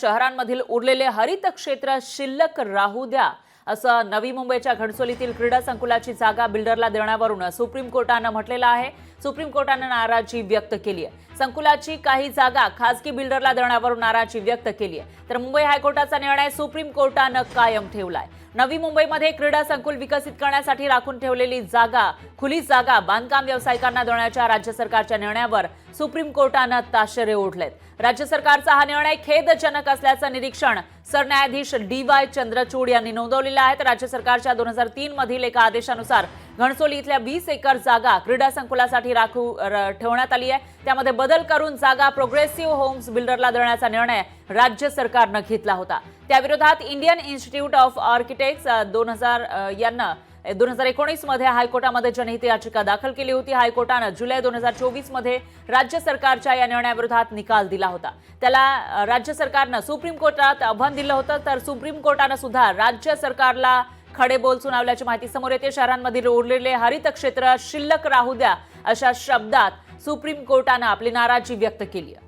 शहरांमधील उरलेले हरित क्षेत्र शिल्लक राहू द्या. असं नवी मुंबईच्या घणसोलीतील क्रीडा संकुलाची जागा बिल्डरला देण्यावरून सुप्रीम कोर्टानं म्हटलेलं आहे. सुप्रीम कोर्टानं नाराजी व्यक्त केली आहे. संकुलाची काही जागा खासगी बिल्डरला देण्यावरून नाराजी व्यक्त केली आहे. तर मुंबई हायकोर्टाचा निर्णय सुप्रीम कोर्टानं कायम ठेवलाय. नवी मुंबईमध्ये क्रीडा संकुल विकसित करण्यासाठी राखून ठेवलेली जागा खुली जागा बांधकाम व्यावसायिकांना देण्याच्या राज्य सरकारच्या निर्णयावर सुप्रीम कोर्टानं ताशेरे ओढलेत. राज्य सरकारचा हा निर्णय खेदजनक असल्याचं निरीक्षण सरन्यायाधीश डी वाय चंद्रचूड यांनी नोंदवलेला आहे. तर राज्य सरकारच्या दोन हजार तीन मधील एका आदेशानुसार घणसोली इथल्या वीस एकर जागा क्रीडा संकुलासाठी राखू ठेवण्यात आली आहे. त्यामध्ये बदल करून जागा प्रोग्रेसिव्ह होम्स बिल्डरला देण्याचा निर्णय राज्य सरकारनं घेतला होता. त्याविरोधात इंडियन इन्स्टिट्यूट ऑफ आर्किटेक्ट्स दोन हजार यांना दोन हजार एकोणीसमध्ये हायकोर्टामध्ये जनहित याचिका दाखल केली होती. हायकोर्टानं जुलै दोन हजार चोवीसमध्ये राज्य सरकारच्या या निर्णयाविरोधात निकाल दिला होता. त्याला राज्य सरकारनं सुप्रीम कोर्टात आव्हान दिलं होतं. तर सुप्रीम कोर्टानं सुद्धा राज्य सरकारला खडे बोल सुनावल्याची माहिती समोर येते. शहरांमधील उरलेले हरित क्षेत्र शिल्लक राहू द्या अशा शब्दात सुप्रीम कोर्टानं आपली नाराजी व्यक्त केली आहे.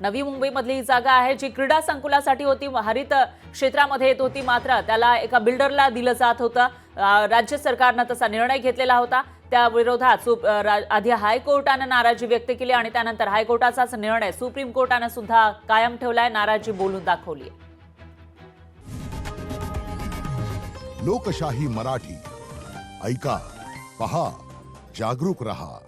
नवी मुंबईमधली ही जागा आहे जी क्रीडा संकुलासाठी होती. हरित क्षेत्रामध्ये येत होती मात्र त्याला एका बिल्डरला दिलं जात होतं. राज्य सरकारनं तसा निर्णय घेतलेला होता. त्या विरोधात सुप- आधी हायकोर्टानं नाराजी व्यक्त केली आणि त्यानंतर हायकोर्टाचाच निर्णय सुप्रीम कोर्टानं सुद्धा कायम ठेवलाय. नाराजी बोलून दाखवली लोकशाही मराठी. ऐका पहा जागरूक रहा.